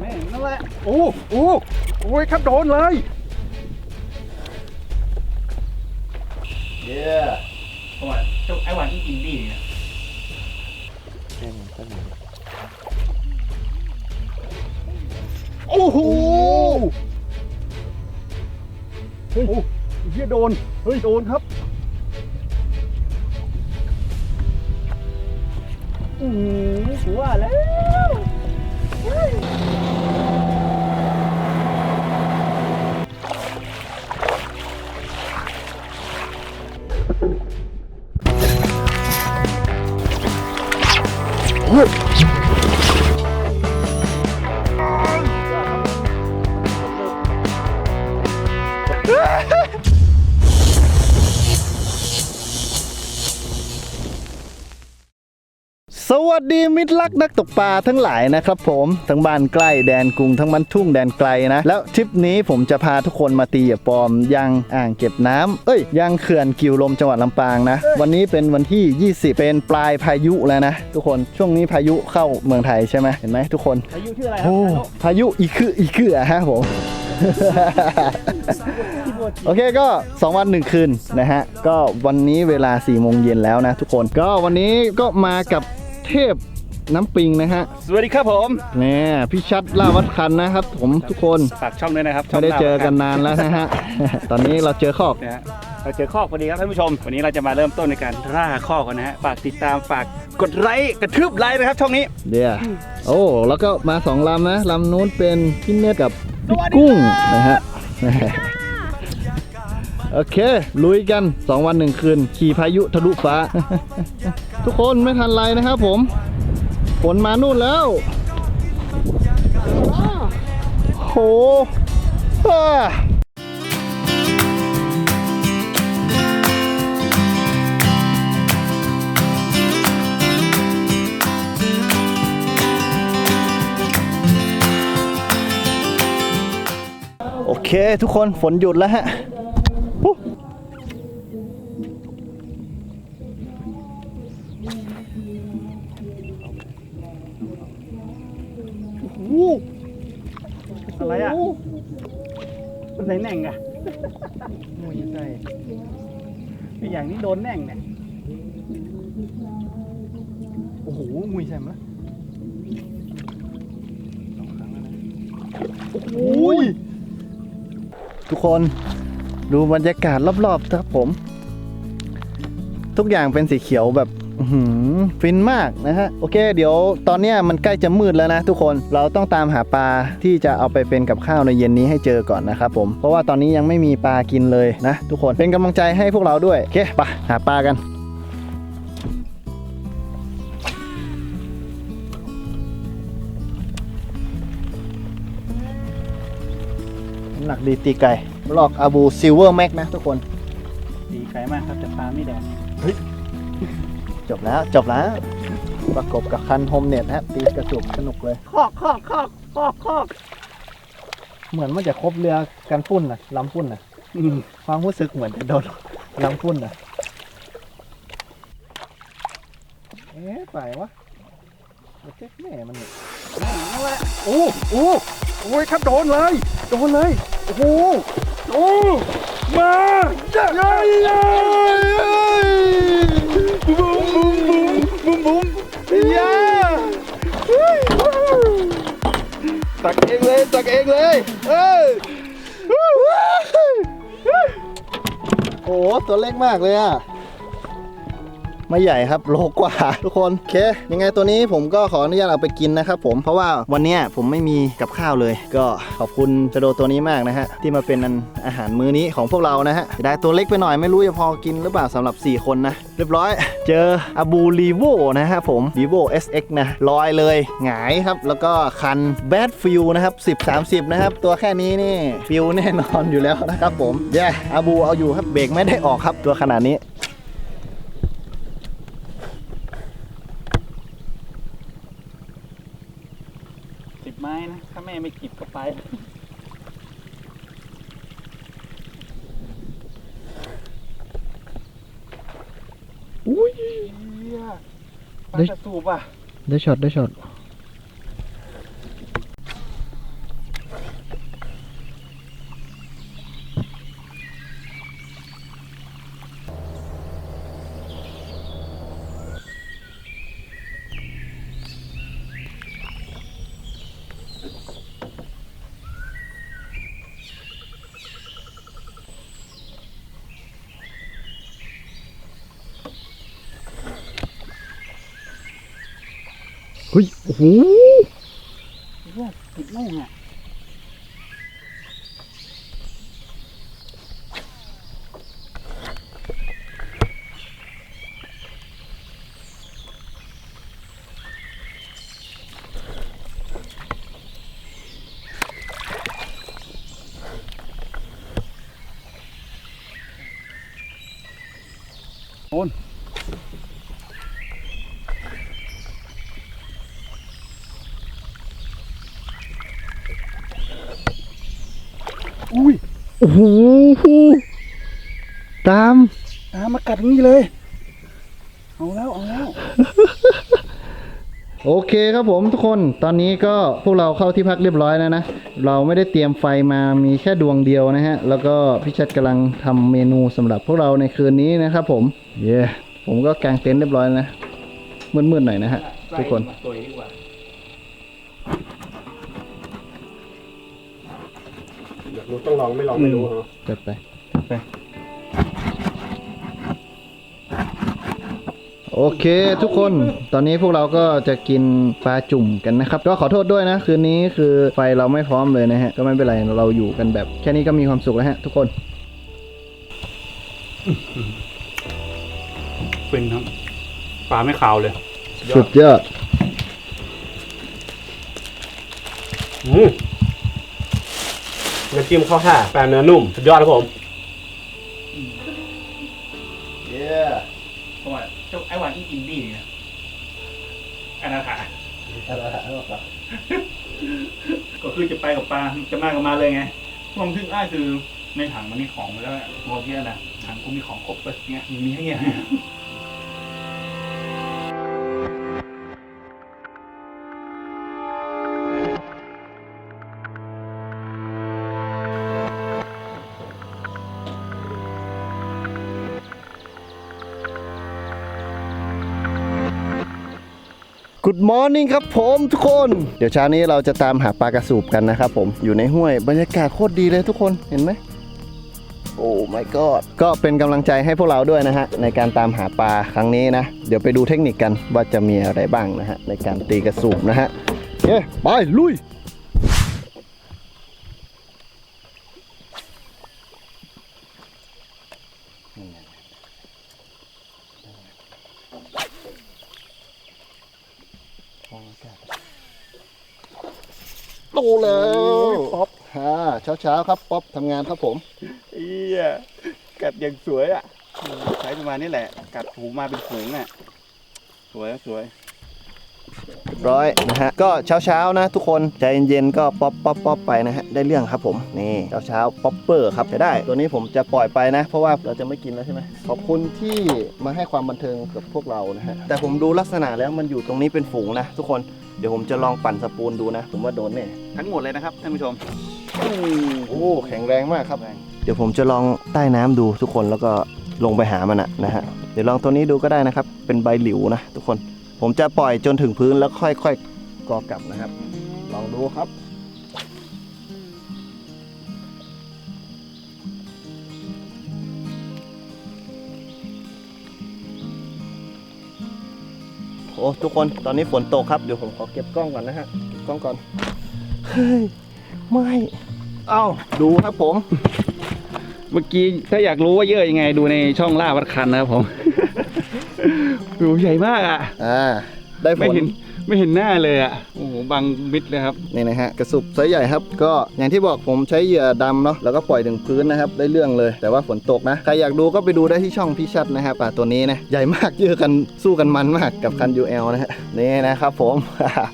แม่งนั่นแหละโอ้โอ้โอ้ยครับโดนเลยเย้เพราะว่าเจ้าไอ้หวานที่กินดีเนี่ยโอ้โหเฮ้ยเฮียโดนเฮ้ยโดนครับอืมถือว่าแล้ว ส มิตรรักนักตกปลาทั้งหลายนะครับผมทั้งบ้านใกล้แดนกรุงทั้งมันทุ่งแดนไกลนะ แล้วทริปนี้ผมจะพาทุกคนมาตีเหยื่อปลอมยังอ่างเก็บน้ำเอ้ยยังเขื่อนกิวลมจังหวัดลำปางนะ วันนี้เป็นวันที่ 20 เป็นปลายพายุแล้วนะ ทุกคนช่วงนี้พายุเข้าเมืองไทยใช่ไหมเห็นไหมทุกคนอายุชื่ออะไรครัโอ้บพายุอีคืออีคืออะฮะผมโอเคก็ 2 วัน 1 คืนนะฮะ ก็วันนี้เวลา4โมงเย็นแล้วนะทุกคน ก็วันนี้ก็มากับเทพ น้ำปิงนะฮะสวัสดีครับผมเนี่ยพี่ชัดล่าวัดคันนะครับ ผมทุกคนฝากช่องด้วยนะครับไม่ได้เจอกันนานแล้วนะฮะ ตอนนี้เราเจอขอบนะฮะเราเจอข้อกพอดีครับท่านผู้ชม วันนี้เราจะมาเริ่มต้นในการล่าข้อกกันนะฮะฝากติดตามฝากกดไลค์กระทืบไลค์นะครับช่องนี้เดี๋ยวโอ้แล้วก็มาสองลำนะลำนู้นเป็นพี่เนตกับพี่กุ้งนะฮะโอเค ลุยกัน 2 วัน 1 คืน ขี่พายุทะลุฟ้า ทุกคนไม่ทันไรนะครับผม ฝนมานู่นแล้ว โหอ่าโอเค ทุกคนฝนหยุดแล้วฮะ ไออย่างนี้โดนแน่งเนี่ยโอ้โหมวยใส่มาโอ้ยทุกคนดูบรรยากาศรอบๆครับผม ทุกอย่างเป็นสีเขียวแบบ อื้อหือฟินมากนะฮะ โอเค เดี๋ยวตอนเนี้ยมันใกล้จะมืดแล้วนะทุกคนเราต้องตามหาปลาที่จะเอาไปเป็นกับข้าวในเย็นนี้ให้เจอก่อนนะครับผมเพราะว่าตอนนี้ยังไม่มีปลากินเลยนะ ทุกคนเป็นกำลังใจให้พวกเราด้วยโอเคไปหาปลากัน น้ำหนักดีตีไก่ลอกอาบูซิลเวอร์แม็กนะทุกคนดีไกลมากครับแต่ปลาไม่แดง จบแล้วจบแล้ว ประกบกับคันโฮมเน็ตฮะตีกระจุกสนุกเลยคอกคอกคอกคอกคอกเหมือนมันจะครบเรือกันฟุ้นนะลำฟุ้นนะอืมความรู้สึกเหมือนจะโดนลำฟุ้นนะเอ๊ะไปวะเอาเจ๊กแม่มันเนี่ยนั่นแหละโอ้โอ้โอ้ยครับโดนเลย โดนเลย โอ้โหโอ้มาเย้เย้ ตักเองเลยตักเองเลยเอ้ยโอ้ตัวเล็กมากเลยอะ ไม่ใหญ่ครับโลกว่าทุกคนโอเค ยังไงตัวนี้ผมก็ขออนุญาตเอาไปกินนะครับผมเพราะว่าวันนี้ผมไม่มีกับข้าวเลย ก็ขอบคุณชโดตัวนี้มากนะฮะที่มาเป็นอาหารมื้อนี้ของพวกเรานะฮะได้ตัวเล็กไปหน่อยไม่รู้จะพอกินหรือเปล่าสำหรับ 4 คนนะ เรียบร้อย เจออาบูรีโวนะฮะผม vivo sx นะลอยเลยหงายครับ แล้วก็คันแบดฟิลนะครับ10 30 นะครับ ตัวแค่นี้นี่ฟิลแน่นอนอยู่แล้วนะครับผมแย่อาบูเอาอยู่ครับเบรกไม่ได้ออกครับตัวขนาดนี้ สิบไม้นะ ถ้า แม่ไม่กิบก็ไปอุ้ยเหี้ยปลาได้จะสูบอะ ได้ช็อตได้ช็อต ฮ้ย โอ้โหติดลูกอะ อุ้ยโอ้โหตาม ตามมากัดตรงนี้เลย เอาแล้วเอาแล้ว โอเคครับผมทุกคนตอนนี้ก็พวกเราเข้าที่พักเรียบร้อยแล้วนะ เราไม่ได้เตรียมไฟมามีแค่ดวงเดียวนะฮะ แล้วก็พี่ชัดกำลังทำเมนูสำหรับพวกเราในคืนนี้นะครับผม เย้ ผมก็กางเต็นท์เรียบร้อยแล้วนะมืดๆหน่อยนะฮะทุกคน ตัวดีกว่า อยากรู้ต้องลองไม่ลองไม่รู้เหรอจัดไปไป โอเคทุกคนตอนนี้พวกเราก็จะกินปลาจุ่มกันนะครับ ก็ขอโทษด้วยนะ คืนนี้คือไฟเราไม่พร้อมเลยนะฮะ ก็ไม่เป็นไรเราอยู่กันแบบ แค่นี้ก็มีความสุขแล้วฮะ ทุกคนฟินครับปลาไม่ขาวเลย สุดยอด อืม น้ำจิ้มข้าวห่าแปลเนื้อนุ่มสุดยอดครับผม เย้เพราะว่าเจ้าไอ้หวานที่กินบี้นี่นะอันนั้นค่ะก็คือจะไปกับปลาจะมากับมาเลยไงความทึ่งอ้ายคือในถังมันมีของมาแล้วอะมองที่นั่นนะถังกูมีของครบเลยเงี้ยมีให้เงี้ย กูดมอร์นิ่งครับผมทุกคน เดี๋ยวเช้านี้เราจะตามหาปลากระสูบกันนะครับผมอยู่ในห้วยบรรยากาศโคตรดีเลยทุกคนเห็นไหมโอ้ my god ก็เป็นกำลังใจให้พวกเราด้วยนะฮะ ในการตามหาปลาครั้งนี้นะ เดี๋ยวไปดูเทคนิคกันว่าจะมีอะไรบ้างนะฮะ ในการตีกระสูบนะฮะโอเคไปลุย โตแล้วป๊อปฮ่าเช้าเช้าๆครับ ป๊อปทำงานครับผมเอียกัดอย่างสวยอะใช้ประมาณนี้แหละ กัดหูมาเป็นฝูงอะ สวยสวย ร้อยนะฮะก็เช้าเช้าๆนะทุกคนใจเย็นๆก็ป๊อปป๊อปป๊อปไปนะฮะได้เรื่องครับผมนี่เช้าเช้าๆป๊อปเปอร์ครับจะได้ ตัวนี้ผมจะปล่อยไปนะ เพราะว่าเราจะไม่กินแล้วใช่ไหมขอบคุณที่มาให้ความบันเทิงกับพวกเรานะฮะแต่ผมดูลักษณะแล้วมันอยู่ตรงนี้เป็นฝูงนะ ทุกคนเดี๋ยวผมจะลองปั่นสปูนดูนะ ผมว่าโดนแน่ทั้งหมดเลยนะครับท่านผู้ชมโอ้แข็งแรงมากครับเดี๋ยวผมจะลองใต้น้ำดูทุกคนแล้วก็ลงไปหามันอะนะฮะเดี๋ยวลองตัวนี้ดูก็ได้นะครับ เป็นใบหลิวนะทุกคน ผมจะปล่อยจนถึงพื้นแล้วค่อยๆกอกลับนะครับ ลองดูครับ โอ้ทุกคนตอนนี้ฝนตกครับ เดี๋ยวผมขอเก็บกล้องก่อนนะฮะเก็บกล้องก่อน เฮ้ย ไม่ เอ้า ดูครับผม เมื่อกี้ถ้าอยากรู้ว่าเยอะยังไงดูในช่องล่าวัดคันนะครับผม โอ้โหใหญ่มากอะ อ่า ได้ผไม่ล เห็นไม่เห็นหน้าเลยอะ โอ้โหบังมิดเลยครับ นี่นะฮะกระสุบไซส์ใหญ่ครับ ก็อย่างที่บอกผมใช้เหยื่อดำเนาะแล้วก็ปล่อยถึงพื้นนะครับได้เรื่องเลย แต่ว่าฝนตกนะ ใครอยากดูก็ไปดูได้ที่ช่องพี่ชัดนะครับปลาตัวนี้นะใหญ่มากเยอะกันสู้กันมันมากกับคัน UL นะฮะนี่นะครับผม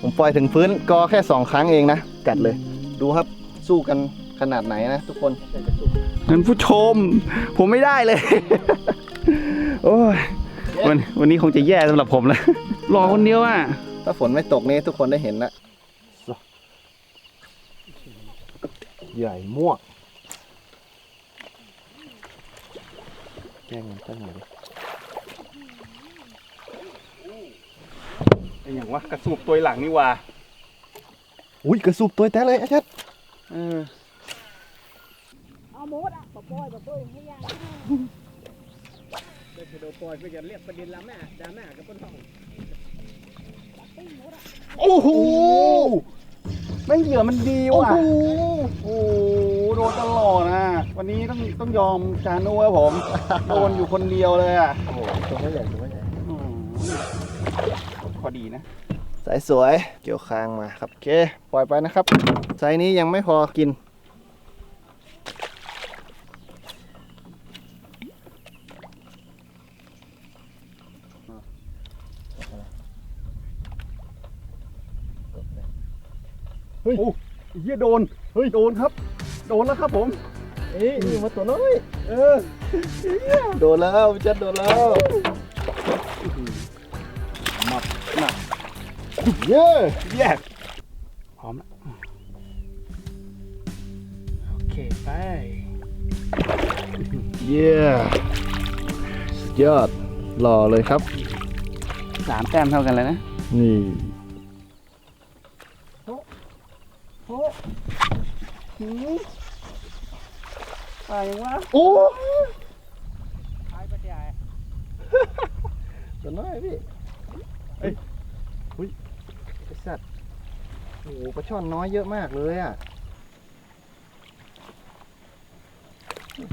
ผมปล่อยถึงพื้นก็แค่ 2 ครั้งเองนะกัดเลย ดูครับสู้กันขนาดไหนนะทุกคนท่านผู้ชม ผมไม่ได้เลย โอ้ย วันวันนี้คงจะแย่สำหรับผมแล้วรอคนเดียวอะถ้าฝนไม่ตกนี้ทุกคนได้เห็นละใหญ่มวกแกล้งมันตั้งหน่อยดิเป็นอย่างวะกระสูบตัวหลังนี่ว่าอุ้ยกระสุบตัวแท้เลยอาชัดเออเอาหมดอะปะปอยปะปอยให้ยัง เดี๋ยวปล่อยไปกันเรียกประเด็นละแม่ดาแม่กับต้นทองโอ้โหแม่งเหยื่อมันดีโอ้ว่ะโหโอ้โหโดนตลอดนะ วันนี้ต้องต้องยอมจานุครับผม โดนอยู่คนเดียวเลยอะโอ้โหตัวไม่ใหญ่ตัวไม่ใหญ่อืมพอดีนะ สายสวยเกี่ยวคางมาครับโอเค ปล่อยไปนะครับไซส์นี้ยังไม่พอกิน เฮ้ยเฮียโดน เฮ้ย โดนครับ โดนแล้วครับผม เอ้ยนี่มาตัวน้อย เออ โดนแล้วพี่จัดโดนแล้วหมักหนักเย้แยกพร้อมแล้ว โอเค ไป เย้สุดยอดหล่อเลยครับ สามแต้มเท่ากันแล้วนะ นี่ ไปวะโอ้ไปไปใหญ่ตัวน้อยพี่เอ้ยหุ้ยไอสัตว์โอ้โหปลาช่อนน้อยเยอะมากเลยอะ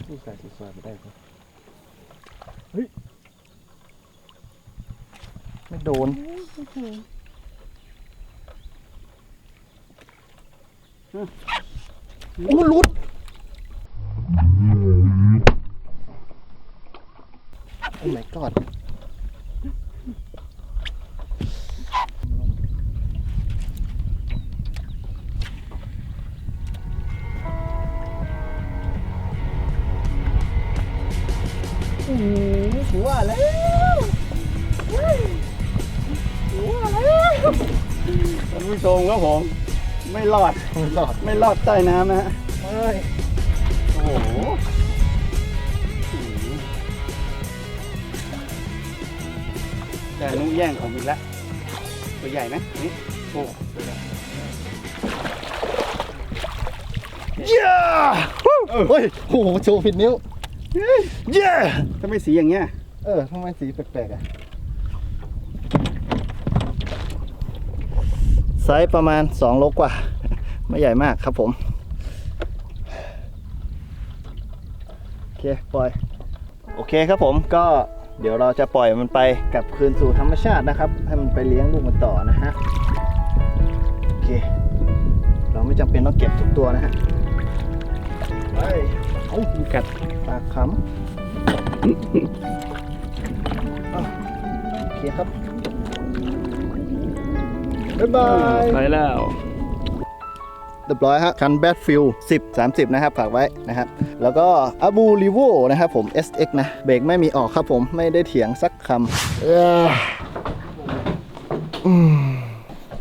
สู้สายสู้สายไม่ได้ปะเฮ้ย ไม่โดน โอ้หลุดโอ้ my god อืมถือว่าแล้วถือว่าแล้วท่านผู้ชมครับผม ไม่รอด ไม่รอด ไม่รอดใต้น้ำนะฮะเฮ้ย โอ้โหแต่นุแย่งของอีกแล้วตัวใหญ่นะนี่โอ้เย้เฮ้ยโอ้โหโชว์ผิดนิ้ว เย้ถ้าไม่สีอย่างเงี้ย เออทำไมสีแปลกๆอะ ซส์ประมาณ 2 โลกว่า ไม่ใหญ่มากครับผม โอเค ปล่อย โอเคครับผมก็เดี๋ยวเราจะปล่อยมันไปกลับคืนสู่ธรรมชาตินะครับ ให้มันไปเลี้ยงลูกมันต่อนะฮะ โอเค เราไม่จำเป็นต้องเก็บทุกตัวนะฮะไปเอ้ามันกัดปากขำโอเคครับ บ๊ายบายไปแล้วเรียบร้อยฮะคันแบทฟิล10 30 นะครับ ฝากไว้นะครับ แล้วก็อาบูลิโวนะครับผม SX นะ เบรกไม่มีออกครับผมไม่ได้เถียงสักคำเอ้ออืม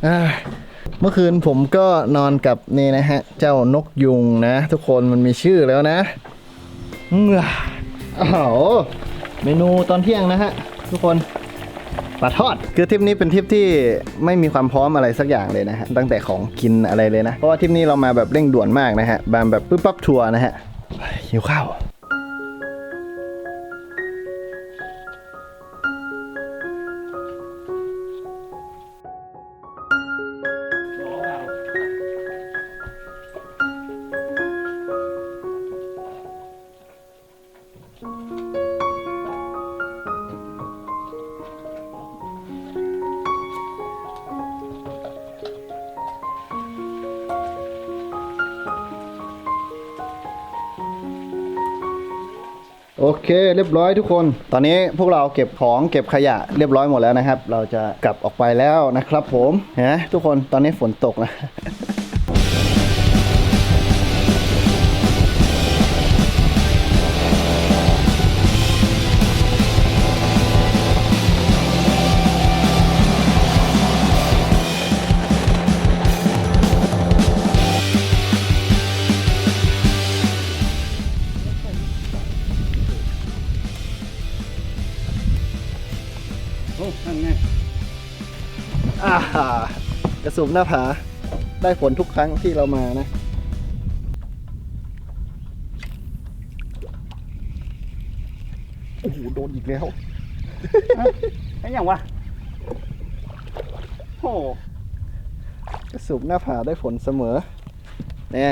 อ่าเมื่อคืนผมก็นอนกับนี่นะฮะ เจ้านกยุงนะ ทุกคนมันมีชื่อแล้วนะเมื่ออ้าวเมนูตอนเที่ยงนะฮะ ทุกคน ปลาทอด คือทริปนี้เป็นทริปที่ไม่มีความพร้อมอะไรสักอย่างเลยนะฮะ ตั้งแต่ของกินอะไรเลยนะ เพราะว่าทริปนี้เรามาแบบเร่งด่วนมากนะฮะแบบแบบปึ๊บปั๊บทัวร์นะฮะหิวข้าว เคเรียบร้อยทุกคน ตอนนี้พวกเราเก็บของเก็บขยะเรียบร้อยหมดแล้วนะครับ เราจะกลับออกไปแล้วนะครับ ผมเห็นไหมทุกคนตอนนี้ฝนตกนะ กระสุมหน้าผา ได้ผลทุกครั้งที่เรามานะ โอ้โห โดนอีกแล้วไอ้อย่างวะโอ้กระสูบหน้าผาได้ผลเสมอแน่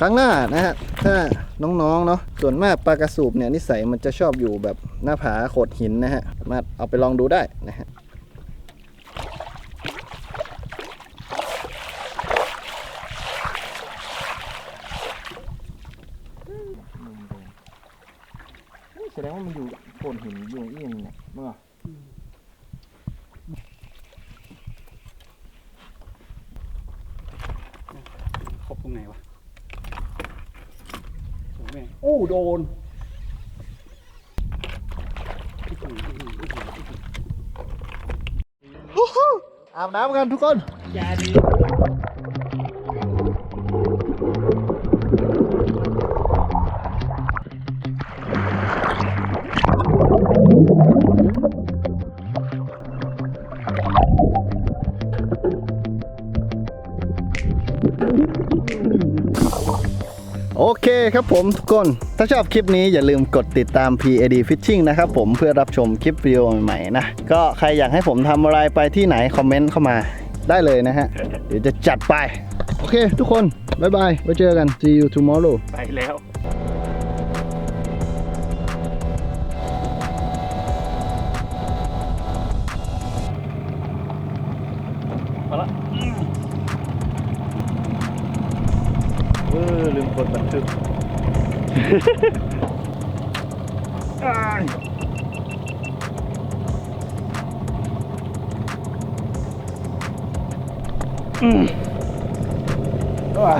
ครั้งหน้านะฮะ ถ้าน้องๆเนาะ ส่วนมากปลากระสูบเนี่ยนิสัยมันจะชอบอยู่แบบหน้าผาโขดหินนะฮะ สามารถเอาไปลองดูได้นะฮะ ดงว่ามันอยู่โขดหินอยู่อีนเนี่ยเมื่อครบตรงไหนวะโอ้แม่งอู้โดนอาบน้ำกันทุกคนยาดี คครับผมทุกคน ถ้าชอบคลิปนี้อย่าลืมกดติดตาม PAD Fishing นะครับผมเพื่อรับชมคลิปวิดีโอใหม่ๆนะ ก็ใครอยากให้ผมทำอะไรไปที่ไหน คอมเมนต์เข้ามาได้เลยนะฮะ เดี๋ยวจะจัดไป โอเคทุกคน บ๊ายบายไว้เจอกัน see you tomorrow ไปแล้วมาละ เออลืมกดบันทึกอืมอ่า